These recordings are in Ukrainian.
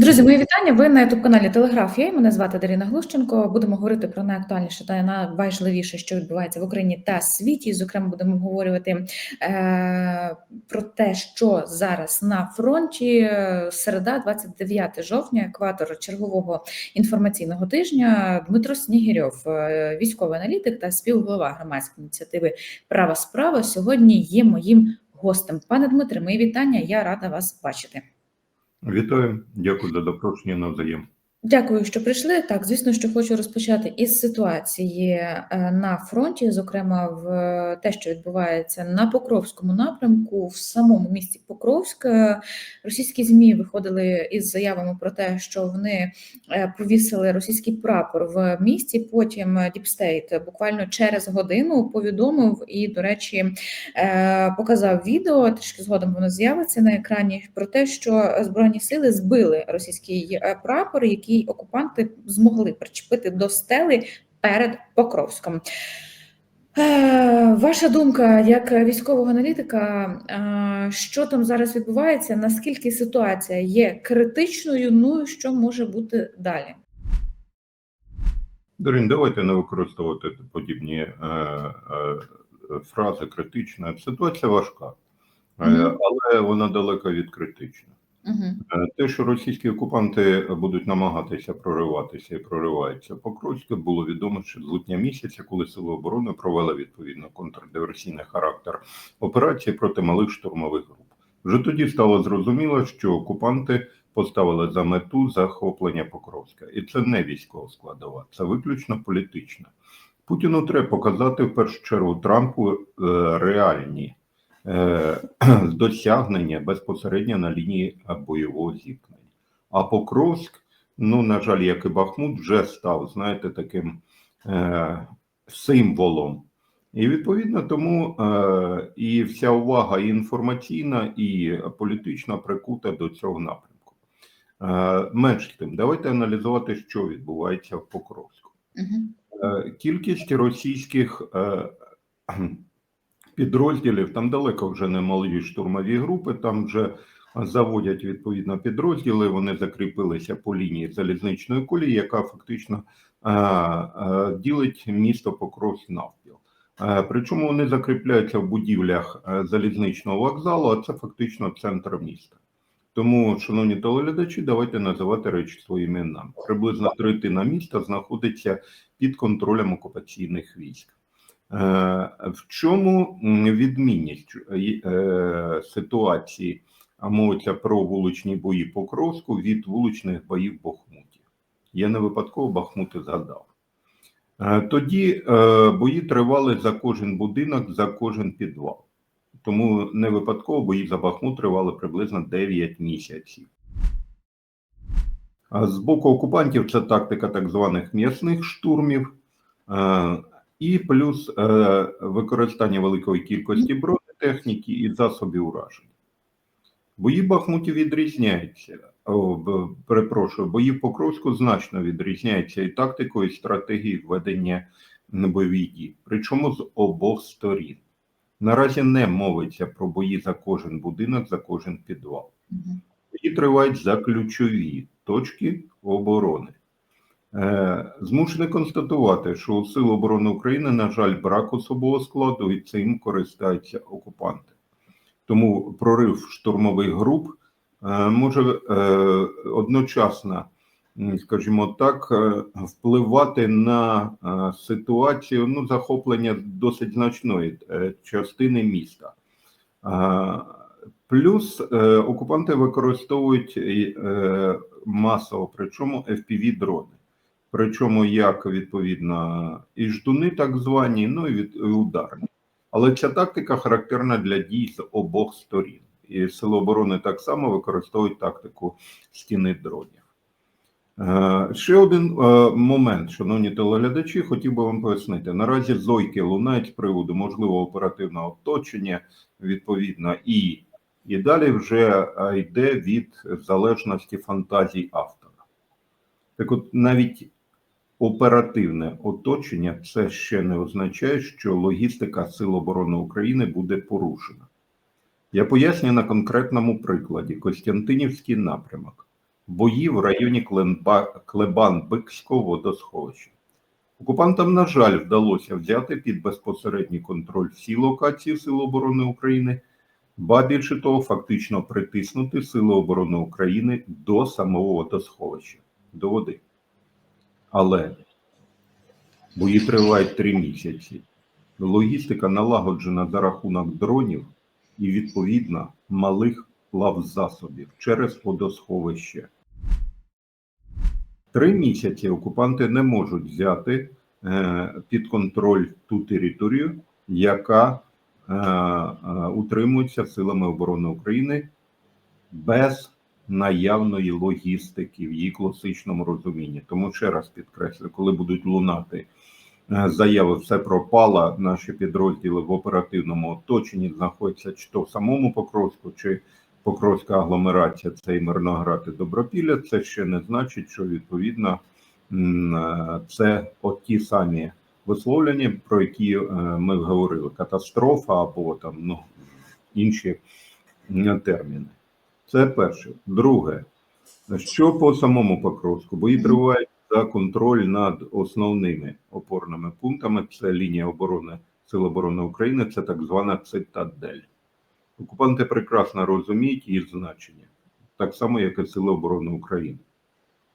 Друзі, мої вітання. Ви на youtube каналі Телеграф. Я мене звати Дарина Глущенко. Будемо говорити про найактуальніше та найважливіше, що відбувається в Україні та світі. Зокрема, будемо обговорювати е, про те, що зараз на фронті. Середа, 29 жовтня, екватор чергового інформаційного тижня. Дмитро Снігірьов, е, військовий аналітик та співголова громадської ініціативи Права справа сьогодні є моїм гостем. Пане Дмитре, мої вітання. Я рада вас бачити. Вітаю, дякую за запрошення навзаєм. Дякую, що прийшли. Так, звісно, що хочу розпочати із ситуації е, на фронті, зокрема в те, що відбувається на Покровському напрямку, в самому місті Покровськ. Е, Російські змі виходили із заявами про те, що вони е, повісили російський прапор в місті. Потім Діпстейт буквально через годину повідомив і, до речі, показав відео. Трішки згодом воно з'явиться на екрані про те, що збройні сили збили російський прапор, який який окупанти змогли причепити до стели перед Покровськом. Е, ваша думка як військового аналітика, що там зараз відбувається? Наскільки ситуація є критичною? Ну і що може бути далі? Дарин, давайте не використовувати подібні е, е, фрази критична. Ситуація важка, угу. але вона далека від критичної. Угу. Те, що російські окупанти будуть намагатися прориватися і прориваються Покровське, було відомо ще з липня місяця, коли сили оборони провели відповідно контрдиверсійний характер операції проти малих штурмових груп. Вже тоді стало зрозуміло, що окупанти поставили за мету захоплення Покровська, і це не військова складова, це виключно політична. Путіну треба показати в першу чергу Трампу е, реальні. Е, досягнення безпосередньо на лінії бойового зіткнення. А Покровськ, ну, на жаль, як і Бахмут, вже став, знаєте, таким е, символом. І відповідно тому е, і вся увага і інформаційна, і політична прикута до цього напрямку. Е, менш тим, давайте аналізувати, що відбувається в Покровську. Е, кількість російських. Е, підрозділів. Там далеко вже не малі штурмові групи, там вже заводять відповідно підрозділи. Вони закріпилися по лінії залізничної колії, яка фактично а, а, ділить місто Покровськ навпіл. А, причому вони закріпляються в будівлях залізничного вокзалу, а це фактично центр міста. Тому, шановні телеглядачі, давайте називати речі своїми іменами. Приблизно третина міста знаходиться під контролем окупаційних військ. Е, в чому відмінність е, ситуації, а мовиться про вуличні бої Покровську від вуличних боїв в Бахмуті? Я не випадково Бахмути згадав. Е, тоді бої тривали за кожен будинок, за кожен підвал. Тому не випадково бої за Бахмут тривали приблизно 9 місяців. З боку окупантів це тактика так званих м'ясних штурмів і плюс е, використання великої кількості бронетехніки і засобів ураження. Бої Бахмуті відрізняються. О, перепрошую, бої в Покровську значно відрізняються і тактикою, і стратегією ведення бойових дій, причому з обох сторін. Наразі не мовиться про бої за кожен будинок, за кожен підвал. Бої тривають за ключові точки оборони. Е, змушений констатувати, що у Сил оборони України, на жаль, брак особового складу і цим користаються окупанти. Тому прорив штурмових груп е, може е, одночасно, скажімо так, впливати на ситуацію ну, захоплення досить значної частини міста. Плюс окупанти використовують масово, причому fpv дрони Причому як відповідно і ждуни, так звані, ну і від і ударні. Але ця тактика характерна для дій з обох сторін. І Сили оборони так само використовують тактику стіни дронів. Е, ще один е, момент, шановні телеглядачі, хотів би вам пояснити. Наразі зойки лунають з приводу можливого оперативного оточення, відповідно, і і далі вже е, йде від залежності фантазій автора. Так от навіть Оперативне оточення це ще не означає, що логістика Сил оборони України буде порушена. Я поясню на конкретному прикладі Костянтинівський напрямок. бої в районі Кленба- Клебан-Бикського водосховища. Окупантам, на жаль, вдалося взяти під безпосередній контроль всі локації Сил оборони України, ба більше того, фактично притиснути Сили оборони України до самого водосховища, до води. Але бої тривають три місяці. Логістика налагоджена за рахунок дронів і, відповідно, малих плавзасобів через водосховище. Три місяці окупанти не можуть взяти е, під контроль ту територію, яка е, е, утримується силами оборони України без наявної логістики в її класичному розумінні. Тому ще раз підкреслю, коли будуть лунати е, заяви все пропало, наші підрозділи в оперативному оточенні знаходяться чи то в самому Покровську, чи Покровська агломерація, це і Мирноград і Добропілля, це ще не значить, що відповідно е, це от ті самі висловлення, про які е, ми говорили: катастрофа або там ну, інші терміни. Це перше. Друге, що по самому Покровську? Бої тривають за контроль над основними опорними пунктами. Це лінія оборони Сил оборони України, це так звана цитадель. Окупанти прекрасно розуміють її значення, так само, як і Сили оборони України.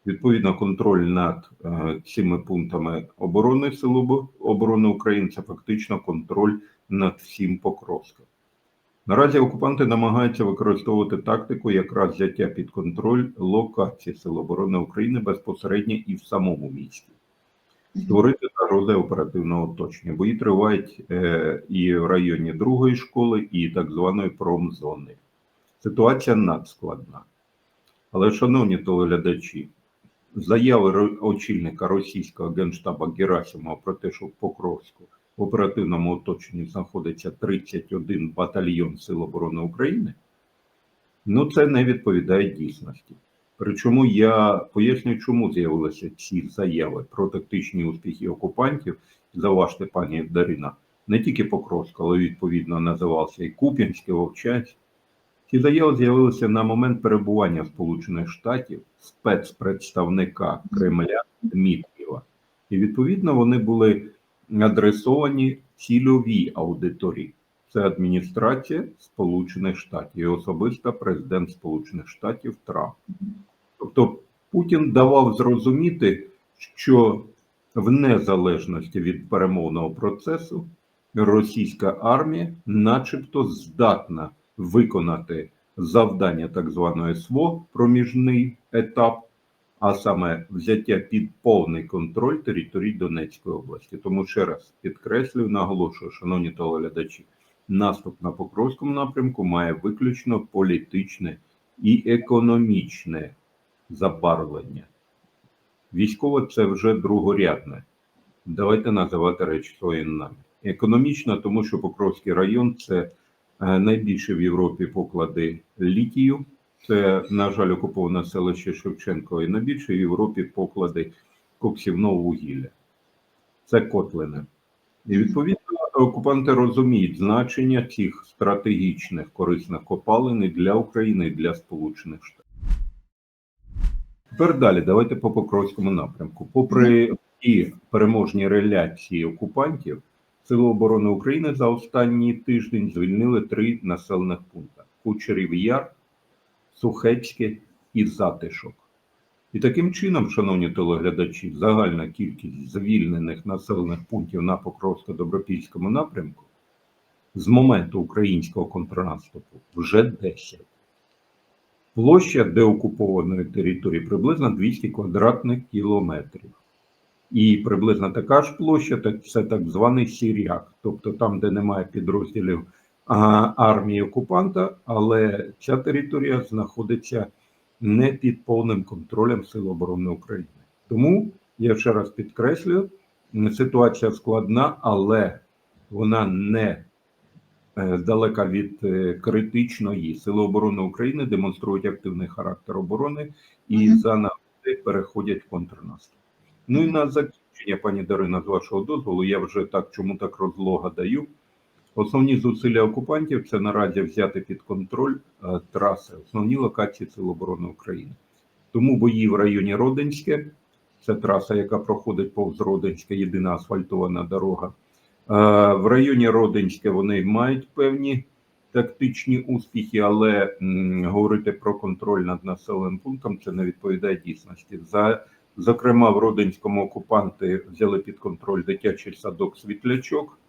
Відповідно, контроль над е, цими пунктами оборони Сил оборони України це фактично контроль над всім Покровськом. Наразі окупанти намагаються використовувати тактику якраз взяття під контроль локації Сил оборони України безпосередньо і в самому місті створити загрози оперативного оточення. Бої тривають е, і в районі другої школи, і так званої промзони. Ситуація надскладна. Але, шановні телеглядачі, заяви очільника російського генштаба Герасимова про те, що в Покровську в оперативному оточенні знаходиться 31 батальйон Сил оборони України, ну це не відповідає дійсності. Причому я поясню, чому з'явилися ці заяви про тактичні успіхи окупантів. Заважте, пані Дарина, не тільки Покровська, але відповідно називався і Куп'янський, Вовчанськ. Ці заяви з'явилися на момент перебування Сполучених Штатів спецпредставника Кремля Дмитрієва. І відповідно вони були адресовані цільовій аудиторії. Це адміністрація Сполучених Штатів і особисто президент Сполучених Штатів Трамп. Тобто Путін давав зрозуміти, що в незалежності від перемовного процесу російська армія, начебто, здатна виконати завдання так званої СВО, проміжний етап, а саме взяття під повний контроль територій Донецької області. Тому ще раз підкреслюю, наголошую, шановні телеглядачі, наступ на Покровському напрямку має виключно політичне і економічне забарвлення. Військове це вже другорядне. Давайте називати речі своїми іменами. Економічно, тому що Покровський район це е, найбільше в Європі поклади літію. Це, на жаль, окуповане селище Шевченко і найбільше в Європі поклади коксівного вугілля. Це котлини. І відповідно окупанти розуміють значення цих стратегічних корисних копалин для України і для Сполучених Штатів. Тепер далі, давайте по Покровському напрямку. Попри ті переможні реляції окупантів, Сили оборони України за останній тиждень звільнили три населених пункти: Кучерів Яр, Сухецьке і Затишок. І таким чином, шановні телеглядачі, загальна кількість звільнених населених пунктів на Покровсько-Добропільському напрямку з моменту українського контрнаступу вже 10. Площа деокупованої території приблизно 200 квадратних кілометрів. І приблизно така ж площа це так званий Сіряк, тобто там, де немає підрозділів армії окупанта, але ця територія знаходиться не під повним контролем Сил оборони України. Тому я ще раз підкреслюю, ситуація складна, але вона не е, далека від е, критичної. Сили оборони України демонструють активний характер оборони і Мгм. за нагоди переходять в контрнаступ. Ну і на закінчення, пані Дарина, з вашого дозволу, я вже так чому так розлога даю. Основні зусилля окупантів це наразі взяти під контроль е, траси, основні локації Сил оборони України. Тому бої в районі Родинське, це траса, яка проходить повз Родинське, єдина асфальтована дорога. Е, В районі Родинське вони мають певні тактичні успіхи, але говорити про контроль над населеним пунктом це не відповідає дійсності. За зокрема, в Родинському окупанти взяли під контроль дитячий садок Світлячок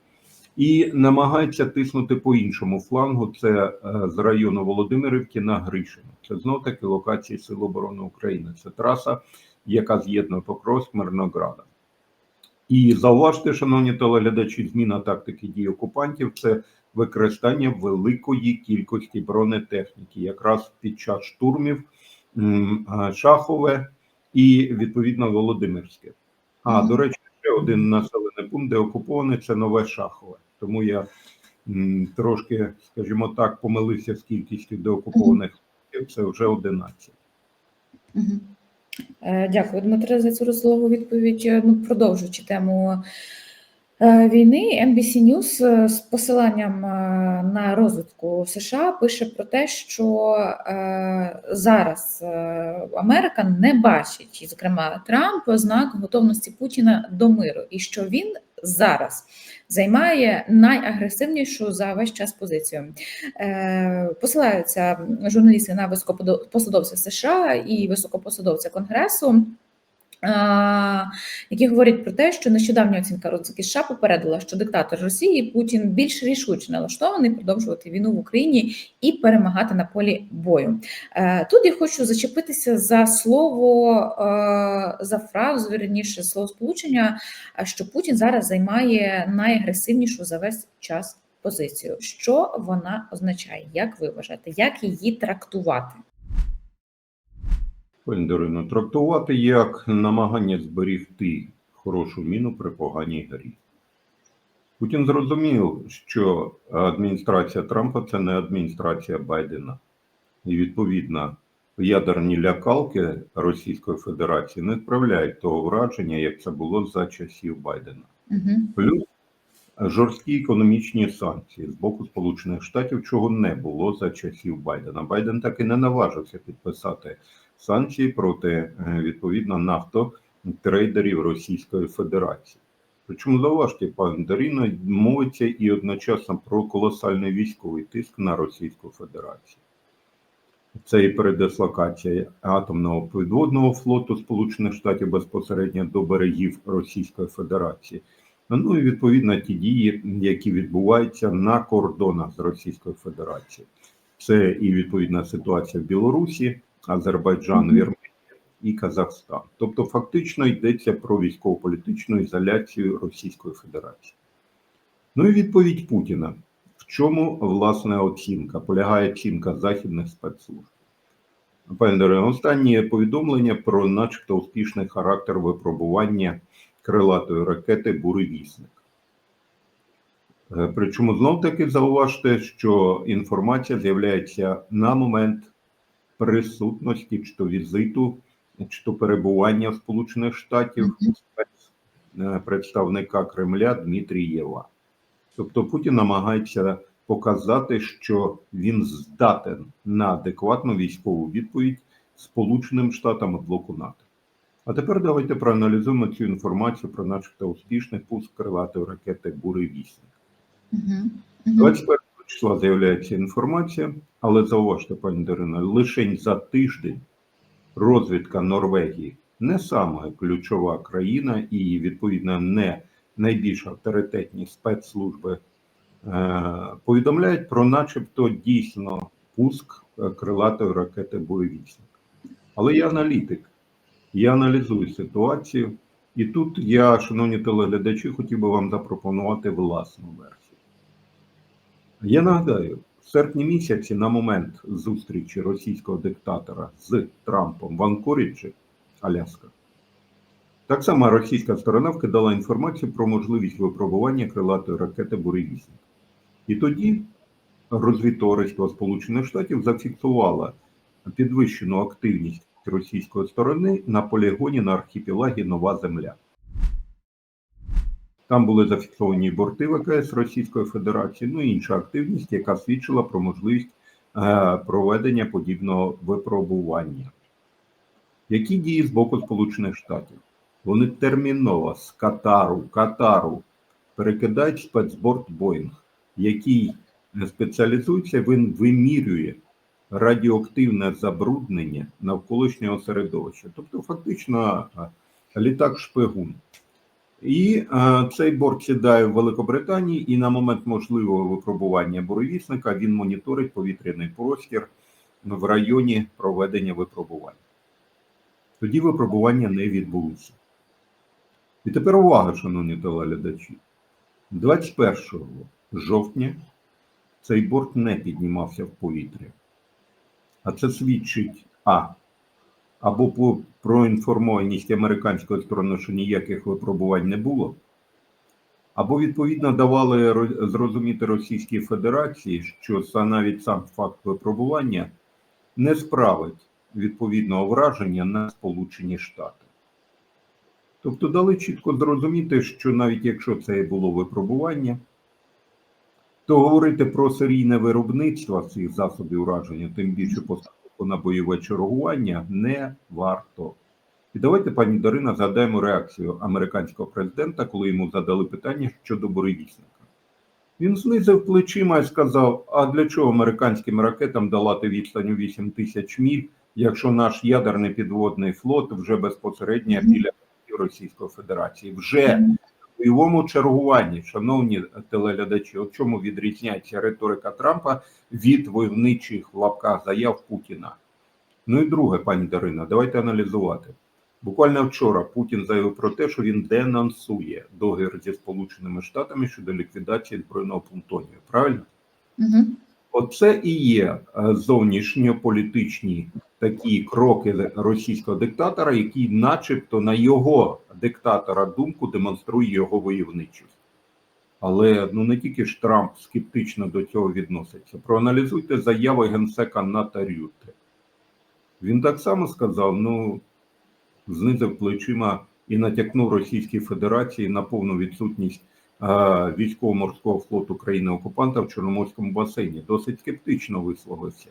і намагаються тиснути по іншому флангу. Це е, з району Володимирівки на Гришино. Це знов таки локації Сил оборони України. Це траса, яка з'єднує Покровськ Мирнограда. І зауважте, шановні телеглядачі, зміна тактики дій окупантів це використання великої кількості бронетехніки, якраз під час штурмів Шахове і відповідно Володимирське. А до речі, ще один населений пункт, де окупований, це нове Шахове. Тому я трошки, скажімо так, помилився з кількістю деокупованих це вже 11. Мгм. Е, Дякую, Дмитре, за цю розлогу відповідь. Е, Ну, продовжуючи тему е, війни, NBC News з посиланням на розвитку США пише про те, що зараз Америка не бачить, і, зокрема, Трамп ознак готовності Путіна до миру, і що він зараз займає найагресивнішу за весь час позицію. Е, Посилаються журналісти на високопосадовця США і високопосадовця Конгресу. Які говорять про те, що нещодавня оцінка розвідки США попередила, що диктатор Росії Путін більш рішуче налаштований продовжувати війну в Україні і перемагати на полі бою. Е, Тут я хочу зачепитися за слово, е, за фразу, вірніше слово сполучення, що Путін зараз займає найагресивнішу за весь час позицію. Що вона означає? Як ви вважаєте, як її трактувати? Пані трактувати як намагання зберігти хорошу міну при поганій грі. Путін зрозумів, що адміністрація Трампа це не адміністрація Байдена. І відповідно ядерні лякалки Російської Федерації не справляють того враження, як це було за часів Байдена. Угу. Плюс жорсткі економічні санкції з боку Сполучених Штатів, чого не було за часів Байдена. Байден так і не наважився підписати санкції проти е, відповідно нафтотрейдерів Російської Федерації. Причому зауважте, пан Даріно, мовиться і одночасно про колосальний військовий тиск на Російську Федерацію. Це і передислокація атомного підводного флоту Сполучених Штатів безпосередньо до берегів Російської Федерації. Ну і відповідно ті дії, які відбуваються на кордонах з Російською Федерацією. Це і відповідна ситуація в Білорусі, Азербайджан, Вірменія і Казахстан. Тобто, фактично йдеться про військово-політичну ізоляцію Російської Федерації. Ну і відповідь Путіна. В чому власне оцінка? Полягає оцінка західних спецслужб. Пане останнє повідомлення про начебто успішний характер випробування крилатої ракети Буревісник. Е, Причому знов таки зауважте, що інформація з'являється на момент присутності чи то візиту, чи то перебування в Сполучених Штатів представника Кремля Дмитрієва. Тобто Путін намагається показати, що він здатен на адекватну військову відповідь Сполученим Штатам блоку НАТО. А тепер давайте проаналізуємо цю інформацію про начебто успішний пуск крилатої ракети Буревісник. Угу. 21 числа з'являється інформація, але зауважте, пані Дарина, лише за тиждень розвідка Норвегії не саме ключова країна і, відповідно, не найбільш авторитетні спецслужби е, повідомляють про, начебто, дійсно пуск е, крилатої ракети Буревісник. Але я аналітик, я аналізую ситуацію, і тут я, шановні телеглядачі, хотів би вам запропонувати власну версію. Я нагадаю, в серпні місяці, на момент зустрічі російського диктатора з Трампом в Анкоріджі, Аляска, так само російська сторона вкидала інформацію про можливість випробування крилатої ракети Буревісник. І тоді розвідтовариство Сполучених Штатів зафіксувало підвищену активність російської сторони на полігоні на архіпелагі Нова Земля. Там були зафіксовані борти ВКС Російської Федерації, ну і інша активність, яка свідчила про можливість е, проведення подібного випробування. Які дії з боку Сполучених Штатів? Вони терміново з Катару, Катару перекидають спецборт Боїнг, який спеціалізується, він вимірює радіоактивне забруднення навколишнього середовища. Тобто, фактично, літак шпигун. І е, цей борт сідає в Великобританії, і на момент можливого випробування буревісника він моніторить повітряний простір в районі проведення випробувань. Тоді випробування не відбулося. І тепер увага, шановні телеглядачі. 21 жовтня цей борт не піднімався в повітря. А це свідчить А. Або проінформованість американської сторони, що ніяких випробувань не було, або відповідно давали зрозуміти Російській Федерації, що навіть сам факт випробування не справить відповідного враження на Сполучені Штати. Тобто дали чітко зрозуміти, що навіть якщо це і було випробування, то говорити про серійне виробництво цих засобів ураження, тим більше поставку на бойове чергування, не варто. І давайте, пані Дарина, згадаємо реакцію американського президента, коли йому задали питання щодо буревісника. Він знизив плечима і сказав: а для чого американським ракетам долати відстань у 8 тисяч міль, якщо наш ядерний підводний флот вже безпосередньо біля Російської Федерації? Вже бойовому чергуванні, шановні телеглядачі, от чому відрізняється риторика Трампа від войовничих в лапках заяв Путіна? Ну і друге, пані Дарина, давайте аналізувати. Буквально вчора Путін заявив про те, що він денонсує договір зі Сполученими Штатами щодо ліквідації збройного плутонію. Правильно? Угу. Оце і є е, зовнішньополітичні такі кроки російського диктатора, який, начебто, на його диктатора думку демонструє його войовничість. Але ну не тільки ж Трамп скептично до цього відноситься. Проаналізуйте заяви генсека Ната Рюте. Він так само сказав: ну, знизив плечима і натякнув Російській Федерації на повну відсутність військово-морського флоту країни-окупанта в Чорноморському басейні. Досить скептично висловився.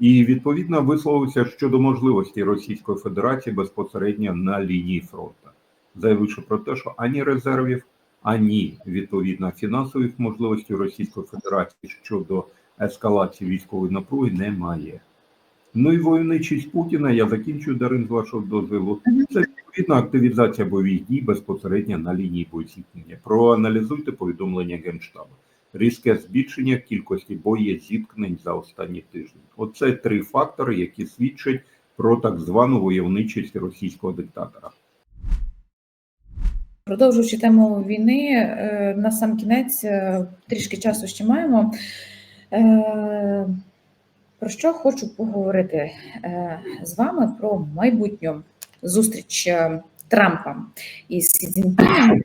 І відповідно висловився щодо можливості Російської Федерації безпосередньо на лінії фронту, заявивши про те, що ані резервів, ані відповідно фінансових можливостей Російської Федерації щодо ескалації військової напруги немає. Ну і войовничість Путіна, я закінчую Дарин з вашого дозволу. Це відповідна активізація бойових дій безпосередньо на лінії боєзіткнення. Проаналізуйте повідомлення Генштабу. Різке збільшення кількості боєзіткнень за останні тижні. Оце три фактори, які свідчать про так звану войовничість російського диктатора. Продовжуючи тему війни, е, на сам кінець е, трішки часу ще маємо. Е, Про що хочу поговорити з вами про майбутню зустріч е, Трампа із Сі Цзіньпінем. Е,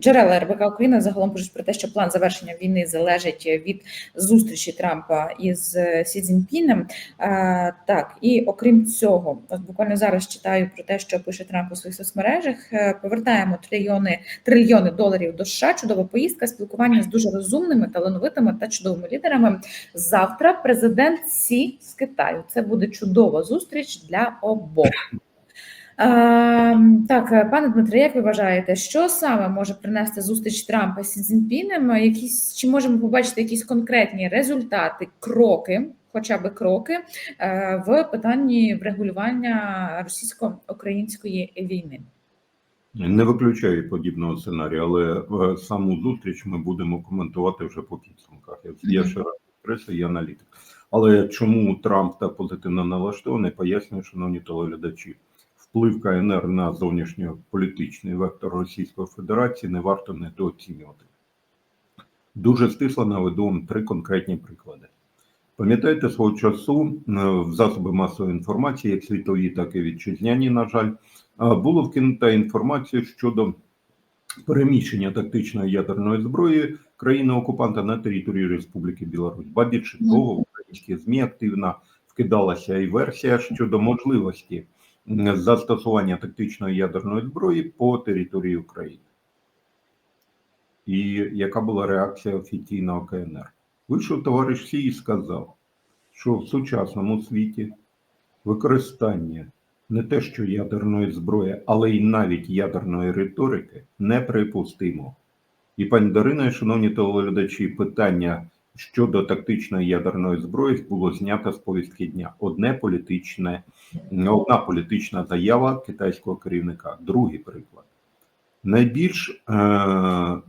Джерела РБК України загалом пишуть про те, що план завершення війни залежить від зустрічі Трампа із е, Сі Цзіньпінем. Е, Так, і окрім цього, от буквально зараз читаю про те, що пише Трамп у своїх соцмережах. Е, Повертаємо трильйони трильйони доларів до США. Чудова поїздка, спілкування з дуже розумними, талановитими та чудовими лідерами. Завтра президент Сі з Китаю. Це буде чудова зустріч для обох. Е, так, е, пане Дмитре, як ви вважаєте, що саме може принести зустріч Трампа з Цзіньпінем? Якісь чи можемо побачити якісь конкретні результати, кроки, хоча б кроки е, в питанні врегулювання російсько-української війни? Не виключаю подібного сценарію, але е, саму зустріч ми будемо коментувати вже по підсумках. Я, ще раз підкреслюю, я аналітик. Але чому Трамп так позитивно налаштований, пояснюю, шановні телеглядачі. Вплив КНР на зовнішньополітичний вектор Російської Федерації не варто недооцінювати. Дуже стисло наведу вам три конкретні приклади. Пам'ятаєте, свого часу е, в засоби масової інформації, як світові, так і вітчизняні, на жаль, е, було вкинута інформація щодо переміщення тактичної ядерної зброї країни-окупанта на території Республіки Білорусь. Ба більше того, в українські ЗМІ активно вкидалася і версія щодо можливості застосування тактичної ядерної зброї по території України. І яка була реакція офіційного КНР? Вийшов товариш Сі і сказав, що в сучасному світі використання не те, що ядерної зброї, але й навіть ядерної риторики неприпустимо. І пані Дарина, і шановні телеглядачі, питання щодо тактичної ядерної зброї було знято з повістки дня. Одне політичне, одна політична заява китайського керівника. Другий приклад. Найбільш е, е,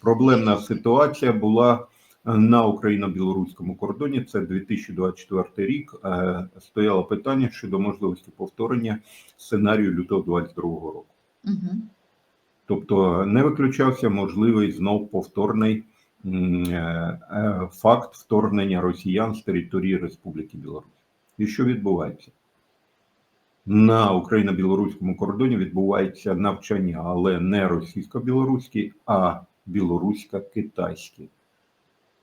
проблемна ситуація була на україно-білоруському кордоні. Це 2024 рік. Е, стояло питання щодо можливості повторення сценарію лютого 2022 року. Угу. Тобто не виключався можливий знов повторний е, е, факт вторгнення росіян з території Республіки Білорусь. І що відбувається? На україно-білоруському кордоні відбувається навчання, але не російсько-білоруське, а білорусько-китайське.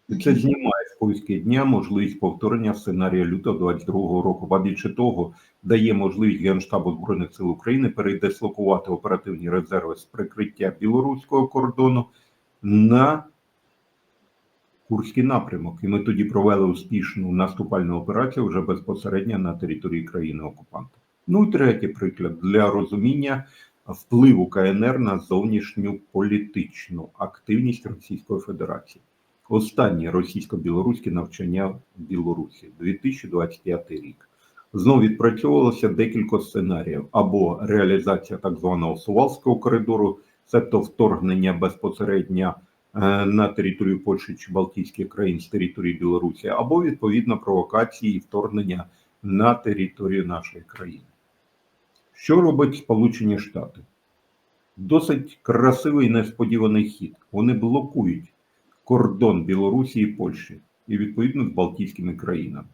І це знімає з повістки дня можливість повторення сценарія лютого 22 року. Ба більше того, дає можливість Генштабу Збройних сил України передислокувати оперативні резерви з прикриття білоруського кордону на Курський напрямок. І ми тоді провели успішну наступальну операцію вже безпосередньо на території країни окупанта. Ну і третій приклад для розуміння впливу КНР на зовнішню політичну активність Російської Федерації. Останнє російсько-білоруське навчання в Білорусі 2025 рік. Знову відпрацьовувалося декілька сценаріїв: або реалізація так званого Сувалського коридору, тобто вторгнення безпосередньо на територію Польщі чи Балтійських країн з території Білорусі, або відповідно провокації і вторгнення на територію нашої країни. Що робить Сполучені Штати? Досить красивий несподіваний хід. Вони блокують кордон Білорусі і Польщі і відповідно з Балтійськими країнами.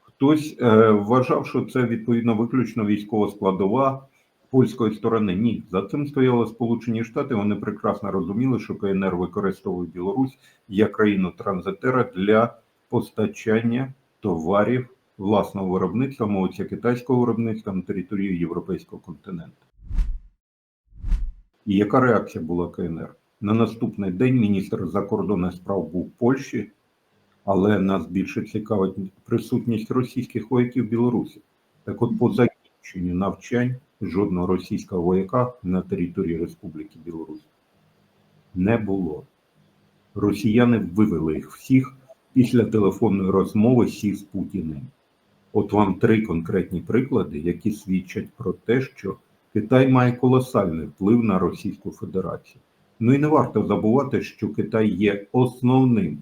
Хтось е, вважав, що це відповідно виключно військова складова польської сторони. Ні, за цим стояли Сполучені Штати. Вони прекрасно розуміли, що КНР використовує Білорусь як країну транзитера для постачання товарів власного виробництва, мовиться китайського виробництва на територію європейського континенту. І яка реакція була КНР? На наступний день міністр закордонних справ був в Польщі, але нас більше цікавить присутність російських вояків в Білорусі. Так от, по закінченню навчань жодного російського вояка на території Республіки Білорусь не було. Росіяни вивели їх всіх після телефонної розмови сі з Путіним. От вам три конкретні приклади, які свідчать про те, що Китай має колосальний вплив на Російську Федерацію. Ну і не варто забувати, що Китай є основним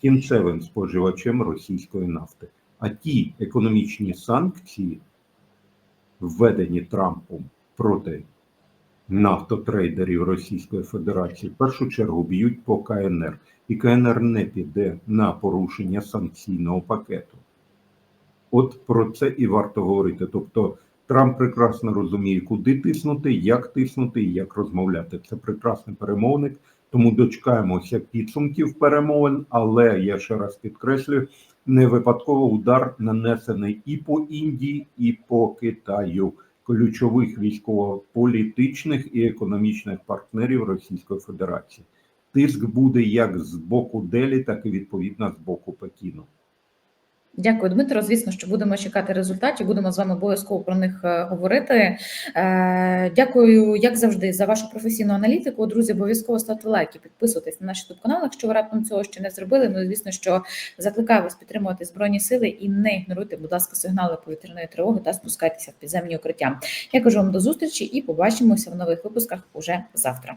кінцевим споживачем російської нафти. А ті економічні санкції, введені Трампом проти нафтотрейдерів Російської Федерації, в першу чергу б'ють по КНР, і КНР не піде на порушення санкційного пакету. От про це і варто говорити. Тобто Трамп прекрасно розуміє, куди тиснути, як тиснути і як розмовляти. Це прекрасний перемовник, тому дочекаємося підсумків перемовин. Але я ще раз підкреслюю, не випадково удар нанесений і по Індії, і по Китаю, ключових військово-політичних і економічних партнерів Російської Федерації. Тиск буде як з боку Делі, так і відповідно з боку Пекіну. Дякую, Дмитро. Звісно, що будемо чекати результатів. Будемо з вами обов'язково про них е, говорити. Е, Дякую, як завжди, за вашу професійну аналітику. Друзі, обов'язково ставте лайки, підписуйтесь на наш youtube канал, якщо ви раптом цього ще не зробили. Ну, звісно, що закликаю вас підтримувати збройні сили і не ігноруйте, будь ласка, сигнали повітряної тривоги та спускайтеся в підземні укриття. Я кажу вам до зустрічі і побачимося в нових випусках уже завтра.